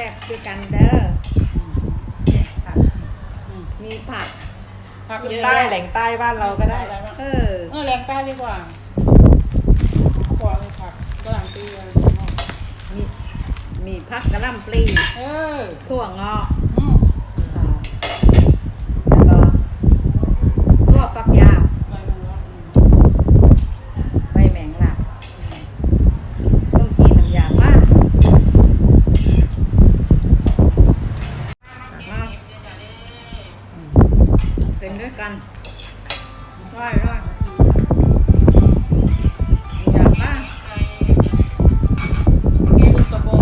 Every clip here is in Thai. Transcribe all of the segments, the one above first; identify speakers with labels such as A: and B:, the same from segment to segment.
A: ซ่บๆด้กันเดอร์
B: มีผั
A: ก ผักใต้
B: แหล่งใต้บ้านเราก็ได้
A: เออ
C: แหล่งใต้ดีกว่า กว่าผักกระหล่ำปลี
A: มีมีผักกระหล่ำปลี
C: เออ
A: ถั่วงอก ด้วยกันใช่ใช่อยาบ้า
C: คือกระโปรง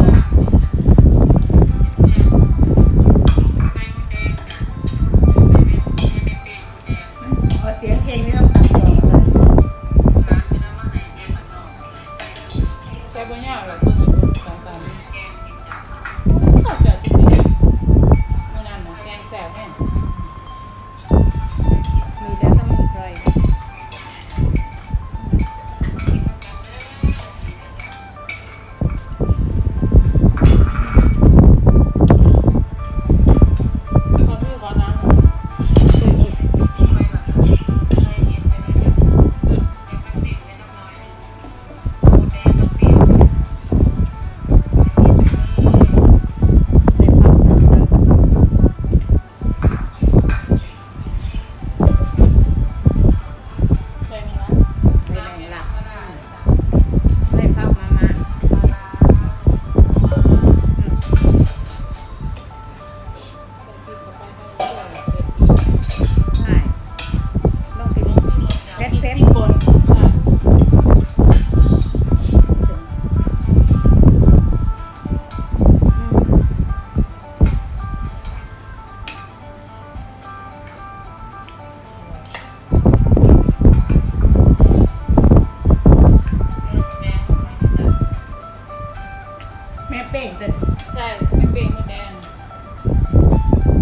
B: เอาเสียงเพลงนี่ต้อง เป้งแต่
C: ใช่ไม่เปรี้ยวไม่แดง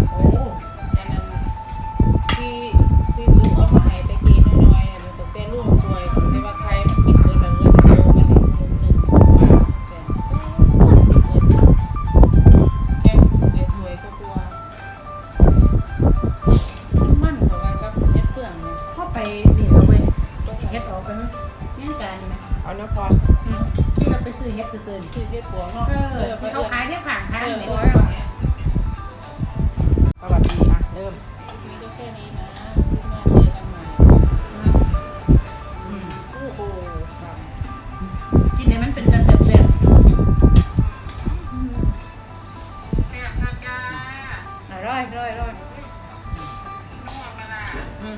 B: โอ้
C: อันนั้นที่ที่ซุปเอามาให้ตะกี้น้อยๆอะมันตกแต่รุ่มสวยแต่ว่าใครมันกินเกินแล้วเลือดโตกันหนึ่งหนึ่งปากแต่แกเดี๋ยวสวยก็กลัวมันกว่ากันกับเฮ็ดเฟื่องเนี่ย
B: เข้าไปนี่เราไป
C: ก็
B: เฮ็ดออกไปไหมแม่ นการไหม
D: เอาเนื้อพอ
B: อืมที่เราไปซื้อเฮ็ดซื่อ
C: คือเฮ็ดปัวเนาะ
B: ๆเออที่เขาขายเนี่ยผ่านทาง
C: เออ
B: เนี่ย
C: เออ
D: สวัสดีอะเริ่ม
C: มีก็แค่นี้นะที่มาเจอกันใหม่
B: อืม
C: โอ้โห
B: กินให้มันเป็นกระแสแสบ
A: อร่อยอร่อยอร่อย
B: ๆอืม